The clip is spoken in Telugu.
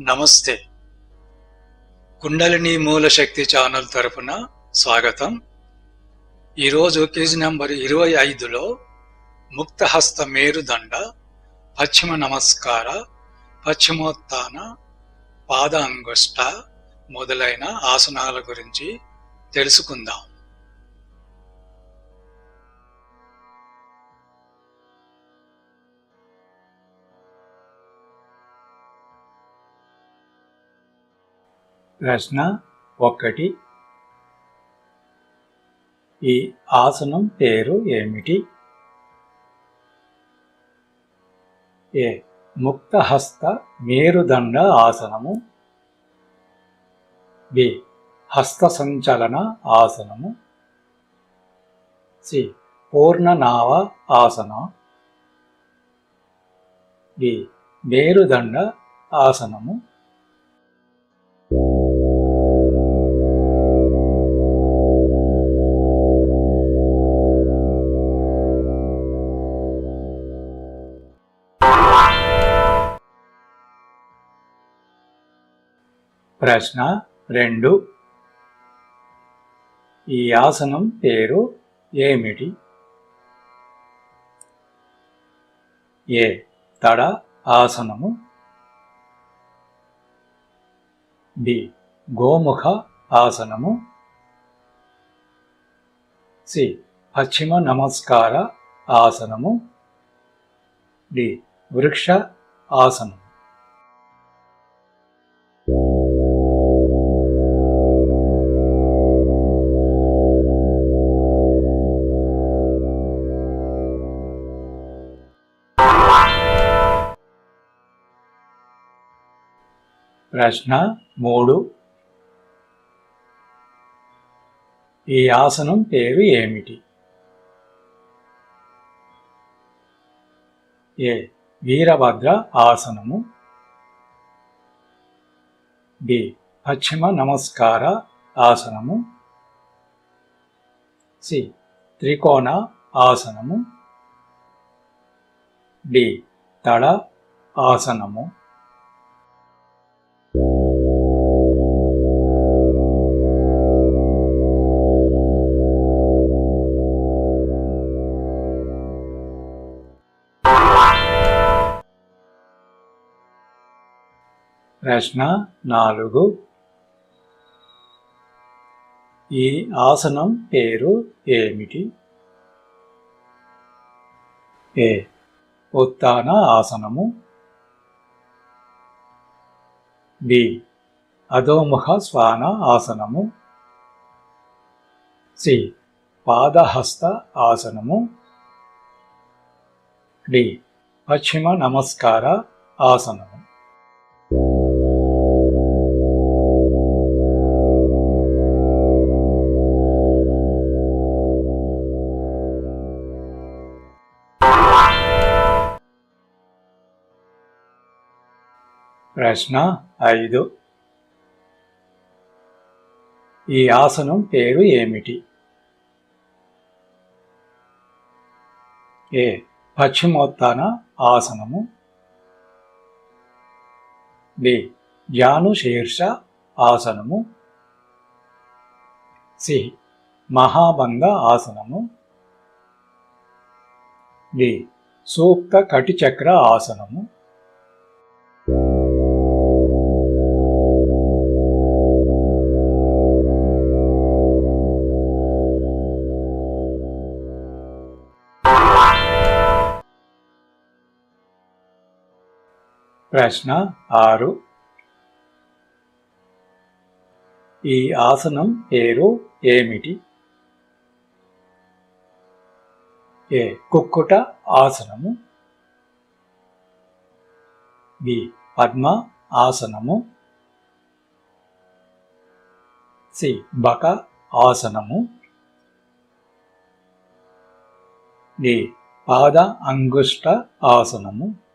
నమస్తే. కుండలిని మూల శక్తి ఛానల్ తరపున స్వాగతం. ఈరోజు కేజీ నెంబర్ ఇరవై ఐదులో ముక్తహస్త మేరుదండ పశ్చిమ నమస్కార పశ్చిమోత్థాన పాద అంగుష్ట మొదలైన ఆసనాల గురించి తెలుసుకుందాం. ప్రశ్న ఒకటి. ఈ ఆసనం పేరు ఏమిటి? ఏ. ముక్తహస్త మేరుదండ ఆసనము. బి. హస్త సంచలన ఆసనము. సి. పూర్ణనావ ఆసన. డి. మేరుదండ ఆసనము. ప్రశ్న రెండు. ఈ ఆసనం పేరు ఏమిటి? ఏ. తడ ఆసనము. బి. గోముఖ ఆసనము. సి. పశ్చిమ నమస్కార ఆసనము. డి. వృక్ష ఆసనం ప్రశ్న మూడు. ఈ ఆసనం పేరు ఏమిటి? ఏ. వీరభద్ర ఆసనము. బి. పశ్చిమ నమస్కార ఆసనము. సి. త్రికోణ ఆసనము. డి. తడ ఆసనము. ప్రశ్న నాలుగు. ఈ ఆసనం పేరు ఏమిటి? ఏ. ఉత్తాన ఆసనము. బి. అధోముఖ స్వాన ఆసనము. సి. పాదహస్త ఆసనము. డి. పశ్చిమ నమస్కార ఆసనము. ప్రశ్న ఐదు. ఈ ఆసనం పేరు ఏమిటి? ఏ. పశ్చిమోత్తాన ఆసనము. బి. జానుశీర్ష ఆసనము. సి. మహాభంగ ఆసనము. డి. సూక్త కటిచక్ర ఆసనము. ప్రశ్న ఆరు. ఈ ఆసనం పేరు ఏమిటి? ఏ. కుక్కుట ఆసనము. బి. పద్మ ఆసనము. సి. బక ఆసనము. డి. పాద అంగుష్ట ఆసనము.